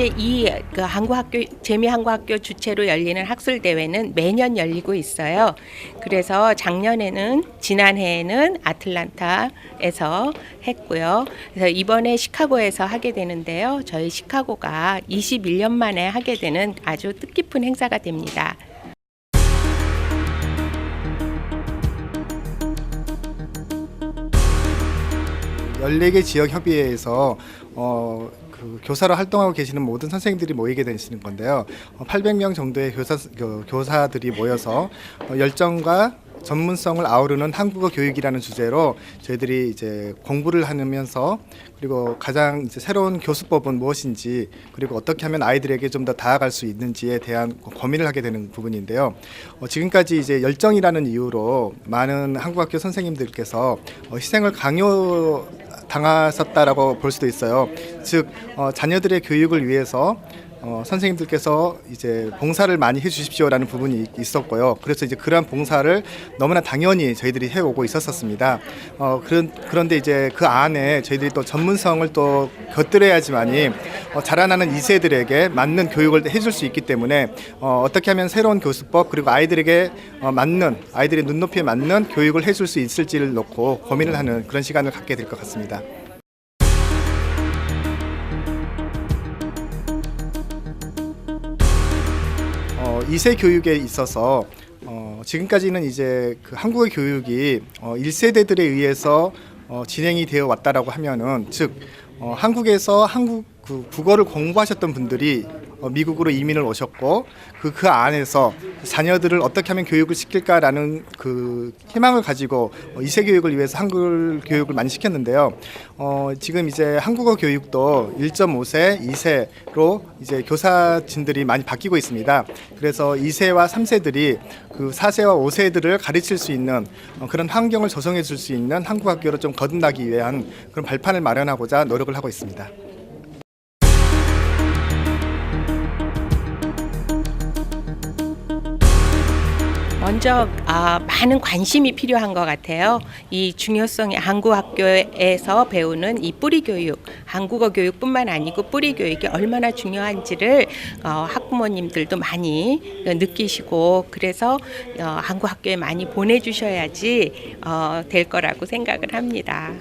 사실 이그 한국학교 재미한국학교 주최로 열리는 학술 대회는 매년 열리고 있어요. 그래서 작년에는 지난해에는 아틀란타에서 했고요. 그래서 이번에 시카고에서 하게 되는데요. 저희 시카고가 21년 만에 하게 되는 아주 뜻깊은 행사가 됩니다. 14개 지역 협의회에서 어, 그 교사로 활동하고 계시는 모든 선생님들이 모이게 되시는 건데요. 어, 800명 정도의 교사 교, 교사들이 모여서 어, 열정과 전문성을 아우르는 한국어 교육이라는 주제로 저희들이 이제 공부를 하면서 그리고 가장 이제 새로운 교수법은 무엇인지 그리고 어떻게 하면 아이들에게 좀 더 다가갈 수 있는지에 대한 고민을 하게 되는 부분인데요. 어, 지금까지 이제 열정이라는 이유로 많은 한국학교 선생님들께서 어, 희생을 강요 당하셨다라고 볼 수도 있어요. 즉 어, 자녀들의 교육을 위해서 어, 선생님들께서 이제 봉사를 많이 해주십시오라는 부분이 있었고요. 그래서 이제 그러한 봉사를 너무나 당연히 저희들이 해오고 있었었습니다. 어, 그런 그런데 이제 그 안에 저희들이 또 전문성을 또 곁들여야지만이 어, 자라나는 2세들에게 맞는 교육을 해줄 수 있기 때문에 어, 어떻게 하면 새로운 교수법 그리고 아이들에게 어, 맞는 아이들의 눈높이에 맞는 교육을 해줄 수 있을지를 놓고 고민을 하는 그런 시간을 갖게 될 것 같습니다. 어, 2세 교육에 있어서 어, 지금까지는 이제 그 한국의 교육이 어, 1세대들에 의해서 어, 진행이 되어 왔다라고 하면은 즉 어, 한국에서 한국 그 국어를 공부하셨던 분들이 어, 미국으로 이민을 오셨고 그 그 안에서 자녀들을 어떻게 하면 교육을 시킬까라는 그 희망을 가지고 어, 이세 교육을 위해서 한글 교육을 많이 시켰는데요. 어, 지금 이제 한국어 교육도 1.5세, 2세로 이제 교사진들이 많이 바뀌고 있습니다. 그래서 2세와 3세들이 그 4세와 5세들을 가르칠 수 있는 어, 그런 환경을 조성해 줄 수 있는 한국 학교로 좀 거듭나기 위한 그런 발판을 마련하고자 노력을 하고 있습니다. 먼저 아, 많은 관심이 필요한 것 같아요. 이 중요성이 한국 학교에서 배우는 이 뿌리 교육, 한국어 교육뿐만 아니고 뿌리 교육이 얼마나 중요한지를 어, 학부모님들도 많이 느끼시고 그래서 어, 한국 학교에 많이 보내주셔야지 어, 될 거라고 생각을 합니다.